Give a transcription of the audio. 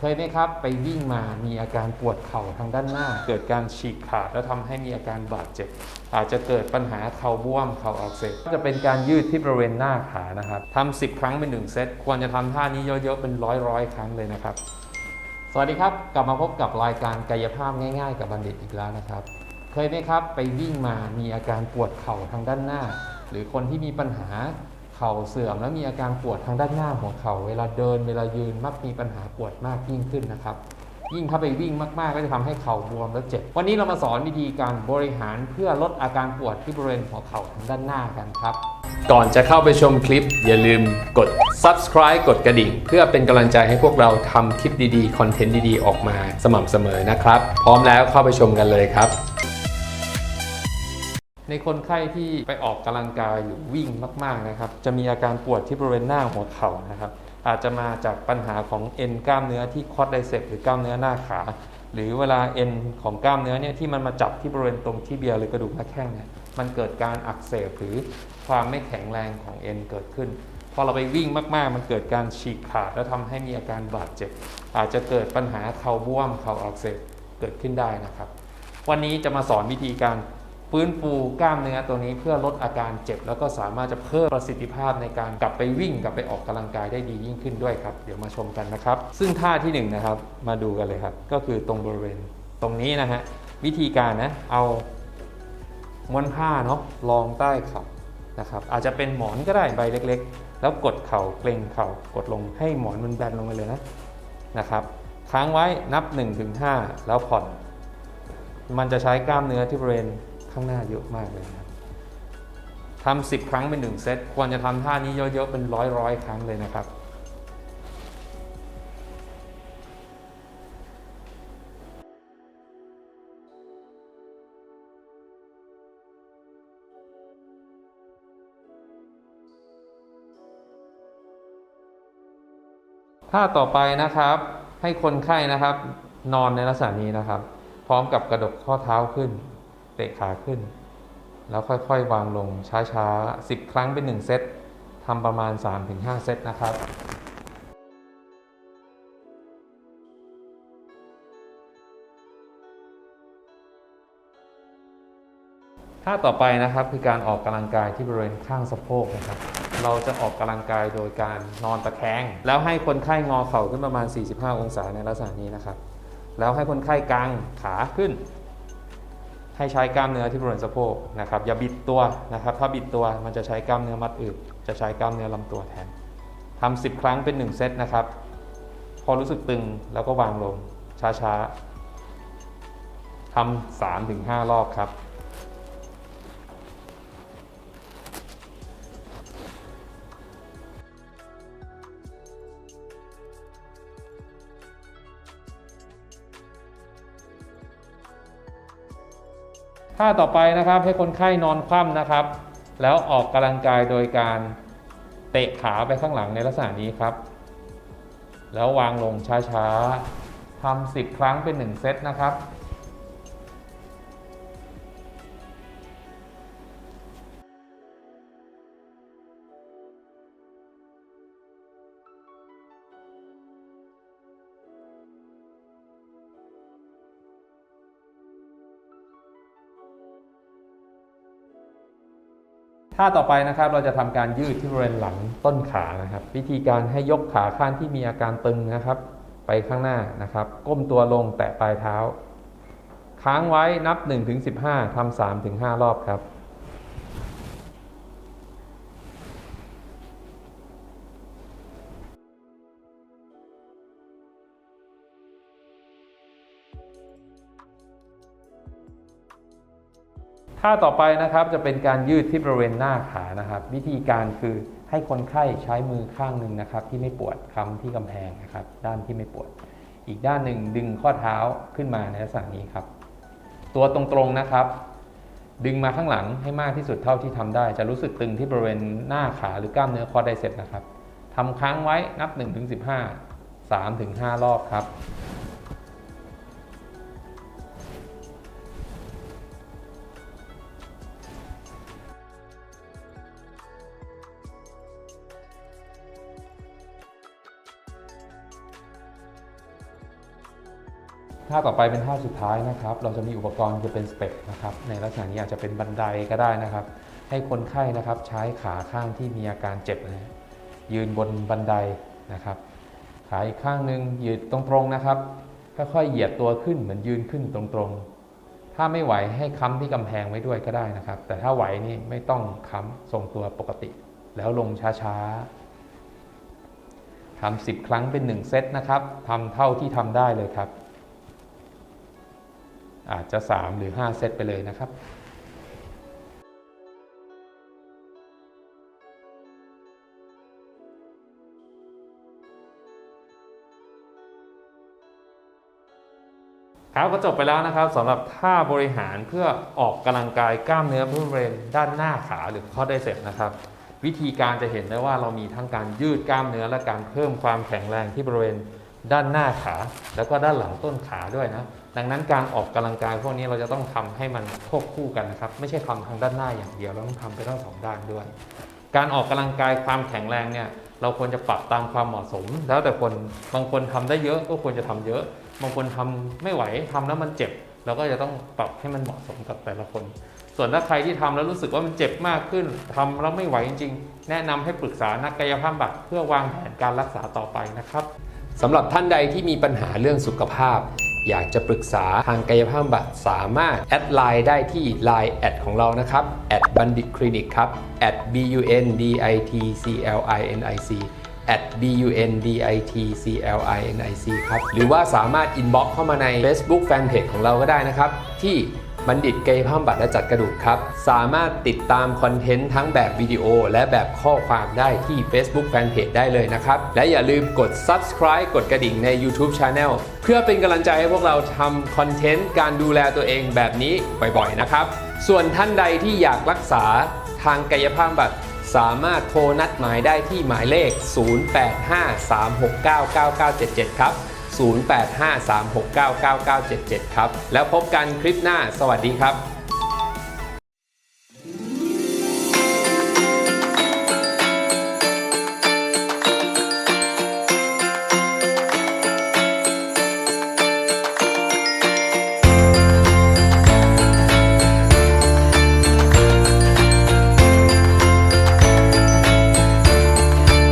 เคยไหมครับไปวิ่งมามีอาการปวดเข่าทางด้านหน้า เกิดการฉีกขาดแล้วทำให้มีอาการบาดเจ็บ อาจจะเกิดปัญหาเข่าบวมเข่าอักเสบก็จะเป็นการยืดที่บริเวณหน้าขานะครับทำ10ครั้งเป็นหนึ่งเซตควรจะทำท่านี้เยอะๆเป็นร้อยๆครั้งเลยนะครับ สวัสดีครับกลับมาพบกับรายการกายภาพง่าย ๆ กับบัณฑิตอีกแล้วนะครับ เคยไหมครับไปวิ่งมามีอาการปวดเข่าทางด้านหน้า หรือคนที่มีปัญหา เข่าเสื่อมแล้วมีอาการปวดทางด้านหน้าของเข่าเวลาเดินเวลายืนมักมีปัญหาปวดมากยิ่งขึ้นนะครับ ยิ่งถ้าไปวิ่งมากๆ ก็จะทำให้เข่าบวมและเจ็บ วันนี้เรามาสอนวิธีการบริหารเพื่อลดอาการปวดที่บริเวณหัวเข่าทางด้านหน้ากันครับ ก่อนจะเข้าไปชมคลิป อย่าลืมกด subscribe กดกระดิ่ง เพื่อเป็นกำลังใจให้พวกเราทำคลิปดีๆคอนเทนต์ดีๆออกมาสม่ำเสมอนะครับ พร้อมแล้วเข้าไปชมกันเลยครับ ในคนไข้ที่ไปออกกำลังกายหรือวิ่งมากๆนะครับ จะมีอาการปวดที่บริเวณหน้าหัวเข่านะครับ อาจจะมาจากปัญหาของเอ็นกล้ามเนื้อที่คอดไดเซปหรือกล้ามเนื้อหน้าขา หรือเวลาเอ็นของกล้ามเนื้อเนี่ยที่มันมาจับที่บริเวณตรงที่เบียหรือกระดูกหน้าแข้งเนี่ยมันเกิดการอักเสบหรือความไม่แข็งแรงของเอ็นเกิดขึ้นพอเราไปวิ่งมากๆ มันเกิดการฉีกขาดแล้วทำให้มีอาการบาดเจ็บ อาจจะเกิดปัญหาเข่าบวมเข่าอักเสบเกิดขึ้นได้นะครับ วันนี้จะมาสอนวิธีการ ฟื้นฟูกล้ามเนื้อตัวนี้เพื่อลดอาการเจ็บ แล้วก็สามารถจะเพิ่มประสิทธิภาพในการกลับไปวิ่งกลับไปออกกำลังกายได้ดียิ่งขึ้นด้วยครับ เดี๋ยวมาชมกันนะครับ ซึ่งท่าที่หนึ่งนะครับมาดูกันเลยครับ ก็คือตรงบริเวณตรงนี้นะฮะวิธีการนะเอาม้วนผ้าเนาะรองใต้เข่านะครับ อาจจะเป็นหมอนก็ได้ใบเล็ก ๆ แล้วกดเข่าเกรงเข่ากดลงให้หมอนมันแบนลงไปเลยนะนะครับ ค้างไว้นับ 1-5 แล้วผ่อน มันจะใช้กล้ามเนื้อที่บริเวณ ข้างหน้าเยอะมากเลยนะครับทำสิบครั้งเป็นหนึ่งเซต ควรจะทำท่านี้เยอะๆเป็นร้อยร้อยๆครั้งเลยนะครับท่าต่อไปนะครับให้คนไข้นะครับ นอนในลักษณะนี้นะครับ พร้อมกับกระดกข้อเท้าขึ้น เตะขาขึ้น แล้วค่อยๆ วางลงช้าๆ 10 ครั้งเป็น 1 เซตทำประมาณ 3-5 เซตนะครับท่าต่อไปนะครับคือการออกกำลังกายที่บริเวณข้างสะโพกนะครับ เราจะออกกำลังกายโดยการนอนตะแคงแล้วให้คนไข้งอเข่าขึ้นประมาณ 45 องศาในลักษณะนี้นะครับ แล้วให้คนไข้กางขาขึ้น ให้ใช้กล้ามเนื้อที่บริเวณสะโพกนะครับอย่าบิดตัวนะครับ ถ้าบิดตัวมันจะใช้กล้ามเนื้อมัดอึจะใช้กล้ามเนื้อลำตัวแทนทำ10 ครั้งเป็น 1 เซตนะครับ พอรู้สึกตึงแล้วก็วางลงช้าๆทำ3ถึง5รอบครับ ท่าต่อไปนะครับให้คนไข้นอนคว่ำนะครับ แล้วออกกำลังกายโดยการเตะขาไปข้างหลังในลักษณะนี้ครับ แล้ววางลงช้าๆทำสิบครั้งเป็นหนึ่งเซตนะครับ ท่าต่อไปนะครับเราจะทำการยืดที่บริเวณหลังต้นขานะครับ วิธีการให้ยกขาข้างที่มีอาการตึงนะครับ ไปข้างหน้านะครับ ก้มตัวลงแตะปลายเท้า ค้างไว้นับ 1-15ทำ3-5 รอบครับ ท่าต่อไปนะครับจะเป็นการยืดที่บริเวณหน้าขานะครับ วิธีการคือให้คนไข้ใช้มือข้างหนึ่งนะครับ ที่ไม่ปวดค้ำที่กำแพงนะครับ ด้านที่ไม่ปวด อีกด้านหนึ่งดึงข้อเท้าขึ้นมาในลักษณะนี้ครับ ตัวตรงๆนะครับ ดึงมาข้างหลังให้มากที่สุดเท่าที่ทำได้ จะรู้สึกตึงที่บริเวณหน้าขาหรือกล้ามเนื้อคอไดเซปนะครับทำค้างไว้นับ 1-15 3-5 รอบครับ ท่าต่อไปเป็นท่าสุดท้ายนะครับ เราจะมีอุปกรณ์จะเป็นสเต็ปนะครับ ในลักษณะนี้อาจจะเป็นบันไดก็ได้นะครับ ให้คนไข้นะครับใช้ขาข้างที่มีอาการเจ็บนะยืนบนบันไดนะครับ ขาอีกข้างหนึ่งยืนตรงๆนะครับ ค่อยๆเหยียดตัวขึ้นเหมือนยืนขึ้นตรงๆ ถ้าไม่ไหวให้ค้ำที่กำแพงไว้ด้วยก็ได้นะครับ แต่ถ้าไหวนี่ไม่ต้องค้ำทรงตัวปกติ แล้วลงช้าๆทำสิบครั้งเป็นหนึ่งเซตนะครับทำเท่าที่ทำได้เลยครับ อาจจะ 3 หรือ 5 เซตไปเลยนะครับครับก็จบไปแล้วนะครับสำหรับท่าบริหารเพื่อออกกำลังกายกล้ามเนื้อบริเวณด้านหน้าขาหรือข้อได้เสร็จนะครับ วิธีการจะเห็นได้ว่าเรามีทั้งการยืดกล้ามเนื้อและการเพิ่มความแข็งแรงที่บริเวณ ด้านหน้าขาแล้วก็ด้านหลังต้นขาด้วยนะ ดังนั้นการออกกำลังกายพวกนี้เราจะต้องทำให้มันควบคู่กันนะครับ ไม่ใช่ทำทางด้านหน้าอย่างเดียวเราต้องทำไปทั้งสองด้านด้วย การออกกำลังกายความแข็งแรงเนี่ยเราควรจะปรับตามความเหมาะสม แล้วแต่คนบางคนทำได้เยอะก็ควรจะทำเยอะ บางคนทำไม่ไหวทำแล้วมันเจ็บเราก็จะต้องปรับให้มันเหมาะสมกับแต่ละคน ส่วนถ้าใครที่ทำแล้วรู้สึกว่ามันเจ็บมากขึ้นทำแล้วไม่ไหวจริง ๆ แนะนำให้ปรึกษานักกายภาพบำบัดเพื่อวางแผนการรักษาต่อไปนะครับ สำหรับท่านใดที่มีปัญหาเรื่องสุขภาพ อยากจะปรึกษาทางกายภาพบำบัดสามารถ แอดไลน์ได้ที่ Line แอดของเรานะครับแอดบัณฑิตคลินิกครับ at b u n d i t c l i n i c at b u n d i t c l i n i c ครับ หรือว่าสามารถ inbox เข้ามาใน Facebook Fanpage ของเราก็ได้นะครับ ที่ บัณฑิตกายภาพบำบัดและจัดกระดูกครับ สามารถติดตามคอนเทนต์ทั้งแบบวิดีโอ และแบบข้อความได้ที่ Facebook Fanpage ได้เลยนะครับ และอย่าลืมกด subscribe กดกระดิ่งใน YouTube Channel เพื่อเป็นกำลังใจให้พวกเราทำคอนเทนต์การดูแลตัวเองแบบนี้บ่อยๆนะครับ ส่วนท่านใดที่อยากรักษาทางกายภาพบำบัดสามารถโทรนัดหมายได้ที่หมายเลข 0853699977 ครับ 0853699977 ครับ แล้วพบกันคลิปหน้าสวัสดีครับ